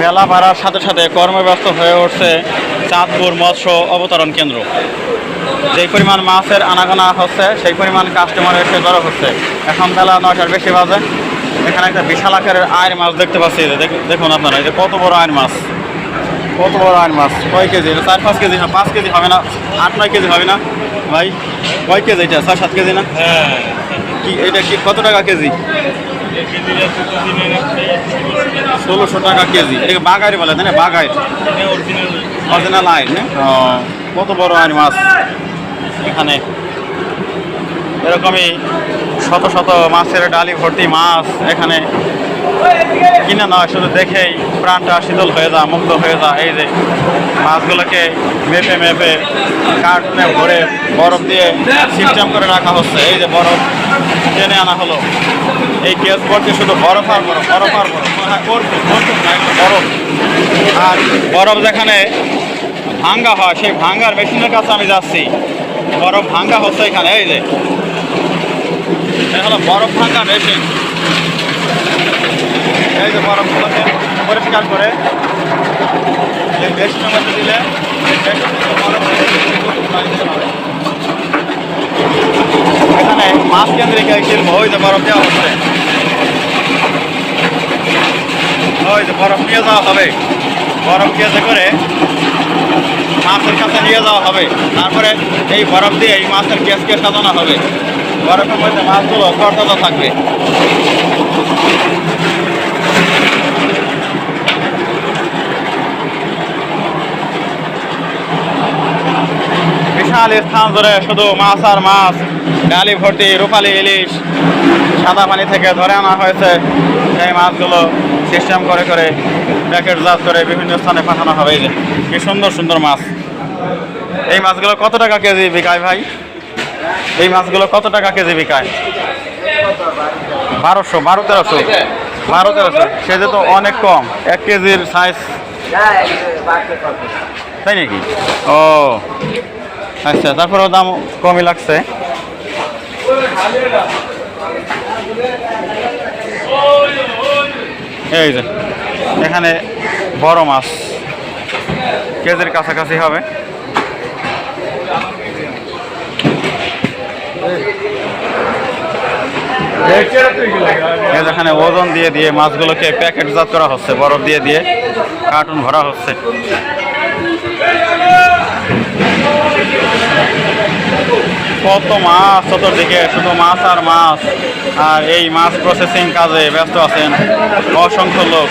বেলা বাড়ার সাথে সাথে কর্মব্যস্ত হয়ে উঠছে চাঁদপুর মৎস্য অবতরণ কেন্দ্র। যেই পরিমাণ মাছের আনাগোনা হচ্ছে সেই পরিমাণ কাস্টমার এসে জড়ো হচ্ছে। এখন বেলা নয়টার বেশি বাজে। এখানে একটা বিশাল আকারের আয়ের মাছ দেখতে পাচ্ছি। দেখুন আপনারা এই যে কত বড় আয়ের মাছ। কত বড় আয়ের মাছ। কয় কেজি? এটা চার পাঁচ কেজি না? পাঁচ কেজি হবে না? আট নয় কেজি হবে না? ভাই কয় কেজি এটা? ছয় সাত কেজি না? হ্যাঁ। কি এটা কি কত টাকা কেজি? ষোলোশো টাকা কেজি। এটাকে বাগাইর বলে, তাই না? বাগাইর অরিজিনাল আইন কত বড় আইন মাছ এখানে? এরকমই শত শত মাছের ডালি, ভর্তি মাছ এখানে। কিনে নয় শুধু দেখেই প্রাণটা শীতল হয়ে যা মুগ্ধ হয়ে যা এই যে মাছগুলোকে মেপে মেপে কার্টুনে ভরে বরফ দিয়ে সিস্টেম করে রাখা হচ্ছে। এই যে বরফ টেনে আনা হলো। এই কেস ভর্তি শুধু বরফ আর বরফ বরফ আর বরফ। বরফ। আর বরফ যেখানে ভাঙ্গা হয়, সেই ভাঙ্গার মেশিনের কাছে আমি যাচ্ছি। বরফ ভাঙ্গা হচ্ছে এখানে, এই যে। হলো বরফ ভাঙ্গা মেশিন। এই যে বরফগুলোকে পরিষ্কার করে। এই মধ্যে দিলে। এখানে মাছ কেন্দ্রিক শিল্প ওই যে বরফ দেওয়া হচ্ছে ওই যে বরফ নিয়ে যাওয়া হবে। বরফ কেজে করে মাছের কাছে নিয়ে যাওয়া হবে। তারপরে এই বরফ দিয়ে এই মাছের কেসকে সাজানো হবে। বরফের মধ্যে মাছগুলো তরতাজা থাকবে। বিশাল স্থান ধরে শুধু মাছ আর মাছ, ডালি ভর্তি, রূপালি ইলিশ, সাদা পানি থেকে ধরে আনা হয়েছে। সেই মাছগুলো সিস্টেম করে করে প্যাকেটজাত করে বিভিন্ন স্থানে পাঠানো হবে। কি সুন্দর সুন্দর মাছ। এই মাছগুলো কত টাকা কেজি বিকায় ভাই? এই মাছগুলো কত টাকা কেজি বিকায়? বারোশো, বারো, তেরোশো। বারো, তেরোশো। সেটা তো অনেক কম। এক কেজির সাইজ তাই নাকি? ও। আচ্ছা তারপরেও দাম কমই লাগছে। এই যে, এখানে বড় মাছ। কেজির কাছাকাছি হবে। এই যে এখানে ওজন দিয়ে দিয়ে মাছগুলোকে প্যাকেটজাত করা হচ্ছে, বরফ দিয়ে দিয়ে কার্টুন ভরা হচ্ছে। কত মাছ চতুর্দিকে, শুধু মাছ আর মাছ। আর এই মাছ প্রসেসিং কাজে ব্যস্ত আছেন অসংখ্য লোক।